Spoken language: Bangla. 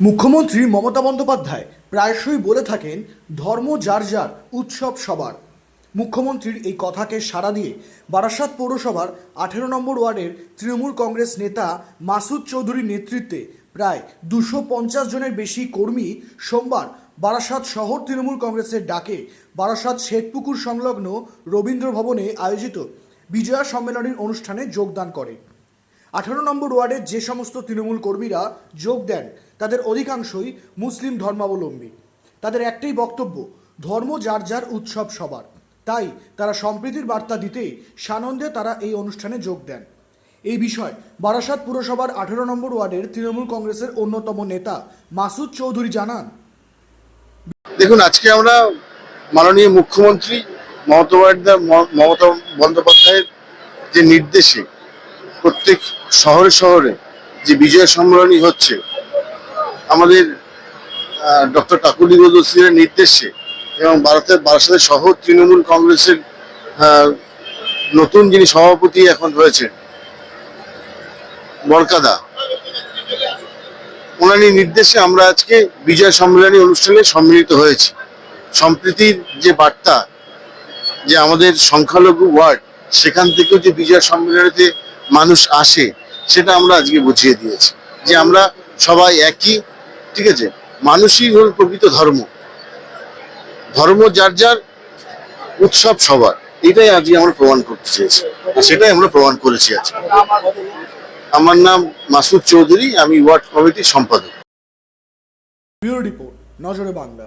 মুখ্যমন্ত্রী মমতা বন্দ্যোপাধ্যায় প্রায়শই বলে থাকেন, ধর্ম যার যার, উৎসব সবার। মুখ্যমন্ত্রীর এই কথাকে সাড়া দিয়ে বারাসাত পৌরসভার আঠেরো নম্বর ওয়ার্ডের তৃণমূল কংগ্রেস নেতা মাসুদ চৌধুরীর নেতৃত্বে প্রায় দুশো পঞ্চাশ জনের বেশি কর্মী সোমবার বারাসাত শহর তৃণমূল কংগ্রেসের ডাকে বারাসাত শেঠপুকুর সংলগ্ন রবীন্দ্র ভবনে আয়োজিত বিজয়া সম্মেলনের অনুষ্ঠানে যোগদান করে। আঠারো নম্বর ওয়ার্ডের যে সমস্ত তৃণমূল কর্মীরা যোগ দেন, তাদের অধিকাংশই মুসলিম ধর্মাবলম্বী। তাদের একটাই বক্তব্য, ধর্ম যার যার উৎসব সবার। তাই তারা সম্প্রীতির বার্তা দিতেই সানন্দে তারা এই অনুষ্ঠানে যোগ দেন। এই বিষয় বারাসাত পুরসভার আঠেরো নম্বর ওয়ার্ডের তৃণমূল কংগ্রেসের অন্যতম নেতা মাসুদ চৌধুরী জানান, দেখুন, আজকে আমরা মাননীয় মুখ্যমন্ত্রী মমতা মমতা বন্দ্যোপাধ্যায়ের যে নির্দেশে প্রত্যেক শহরে শহরে যে বিজয় সম্মেলনী হচ্ছে, আমাদের ডক্টর কাকুলি গোদসির নির্দেশে এবং ভারতের বারাসাতের শহর তৃণমূল কংগ্রেসের নতুন যিনি সভাপতি এখন হয়েছেন বরকাদা ওনার নির্দেশে আমরা আজকে বিজয় সম্মেলনী অনুষ্ঠানে সম্মিলিত হয়েছি। সম্প্রীতির যে বার্তা, যে আমাদের সংখ্যালঘু ওয়ার্ড, সেখান থেকেও যে বিজয় সম্মেলনীতে মানুষ আসে, সেটা আমরা আজকে বুঝিয়ে দিয়েছি যে আমরা সবাই একই, ঠিক আছে? মানুষই হল প্রকৃত ধর্ম। ধর্ম যার যার উৎসব সবার, এটাই আজকে আমরা প্রমাণ করতে চেয়েছি সেটাই আমরা প্রমাণ করেছি আজকে। আমার নাম মাসুদ চৌধুরী, আমি ওয়ার্ড কমিটির সম্পাদক। রিপোর্ট, নজরে বাংলা।